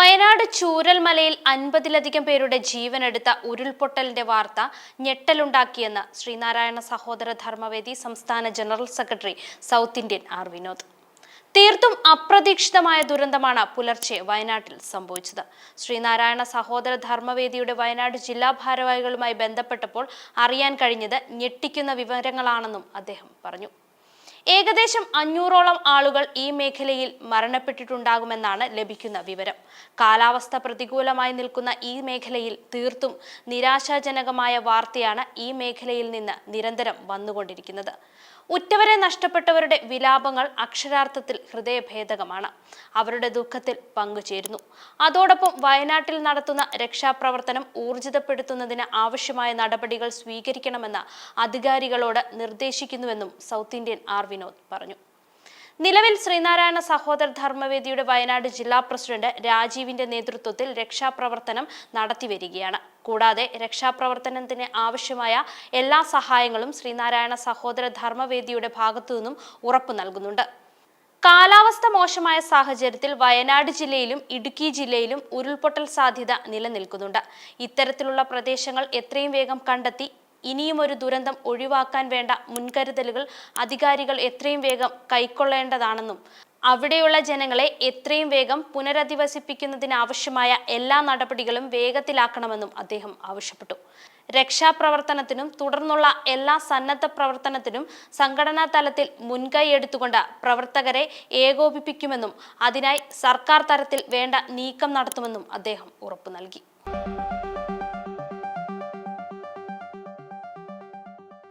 വയനാട് ചൂരൽമലയിൽ അൻപതിലധികം പേരുടെ ജീവനെടുത്ത ഉരുൾപൊട്ടലിന്റെ വാർത്ത ഞെട്ടലുണ്ടാക്കിയെന്ന് ശ്രീനാരായണ സഹോദര ധർമ്മവേദി സംസ്ഥാന general secretary South Indian R Vinod. തീർത്തും അപ്രതീക്ഷിതമായ ദുരന്തമാണ് പുലർച്ചെ വയനാട്ടിൽ സംഭവിച്ചത്. ശ്രീനാരായണ സഹോദര ധർമ്മവേദിയുടെ വയനാട് ജില്ലാ ഭാരവാഹികളുമായി ബന്ധപ്പെട്ടപ്പോൾ അറിയാൻ കഴിഞ്ഞത് ഞെട്ടിക്കുന്ന വിവരങ്ങളാണെന്നും അദ്ദേഹം പറഞ്ഞു. ഏകദേശം അഞ്ഞൂറോളം ആളുകൾ ഈ മേഖലയിൽ മരണപ്പെട്ടിട്ടുണ്ടാകുമെന്നാണ് ലഭിക്കുന്ന വിവരം. കാലാവസ്ഥ പ്രതികൂലമായി നിൽക്കുന്ന ഈ മേഖലയിൽ തീർത്തും നിരാശാജനകമായ വാർത്തയാണ് ഈ മേഖലയിൽ നിന്ന് നിരന്തരം വന്നുകൊണ്ടിരിക്കുന്നത്. ഉറ്റവരെ നഷ്ടപ്പെട്ടവരുടെ വിലാപങ്ങൾ അക്ഷരാർത്ഥത്തിൽ ഹൃദയഭേദകമാണ്. അവരുടെ ദുഃഖത്തിൽ പങ്കുചേരുന്നു. അതോടൊപ്പം വയനാട്ടിൽ നടത്തുന്ന രക്ഷാപ്രവർത്തനം ഊർജിതപ്പെടുത്തുന്നതിന് ആവശ്യമായ നടപടികൾ സ്വീകരിക്കണമെന്ന് അധികാരികളോട് നിർദ്ദേശിക്കുന്നുവെന്നും സൗത്ത് ഇന്ത്യൻ ആർ വിനോദ് പറഞ്ഞു. നിലവിൽ ശ്രീനാരായണ സഹോദര ധർമ്മവേദിയുടെ വയനാട് ജില്ലാ പ്രസിഡന്റ് രാജീവിന്റെ നേതൃത്വത്തിൽ രക്ഷാപ്രവർത്തനം നടത്തിവരികയാണ്. കൂടാതെ രക്ഷാപ്രവർത്തനത്തിന് ആവശ്യമായ എല്ലാ സഹായങ്ങളും ശ്രീനാരായണ സഹോദര ധർമ്മവേദിയുടെ ഭാഗത്തു നിന്നും ഉറപ്പു നൽകുന്നുണ്ട്. കാലാവസ്ഥ മോശമായ സാഹചര്യത്തിൽ വയനാട് ജില്ലയിലും ഇടുക്കി ജില്ലയിലും ഉരുൾപൊട്ടൽ സാധ്യത നിലനിൽക്കുന്നുണ്ട്. ഇത്തരത്തിലുള്ള പ്രദേശങ്ങൾ എത്രയും വേഗം കണ്ടെത്തി ഇനിയും ഒരു ദുരന്തം ഒഴിവാക്കാൻ വേണ്ട മുൻകരുതലുകൾ അധികാരികൾ എത്രയും വേഗം കൈക്കൊള്ളേണ്ടതാണെന്നും അവിടെയുള്ള ജനങ്ങളെ എത്രയും വേഗം പുനരധിവസിപ്പിക്കുന്നതിനാവശ്യമായ എല്ലാ നടപടികളും വേഗത്തിലാക്കണമെന്നും അദ്ദേഹം ആവശ്യപ്പെട്ടു. രക്ഷാപ്രവർത്തനത്തിനും തുടർന്നുള്ള എല്ലാ സന്നദ്ധ പ്രവർത്തനത്തിനും സംഘടനാ തലത്തിൽ മുൻകൈ എടുത്തുകൊണ്ട് പ്രവർത്തകരെ ഏകോപിപ്പിക്കുമെന്നും അതിനായി സർക്കാർ തലത്തിൽ വേണ്ട നീക്കം നടത്തുമെന്നും അദ്ദേഹം ഉറപ്പു നൽകി.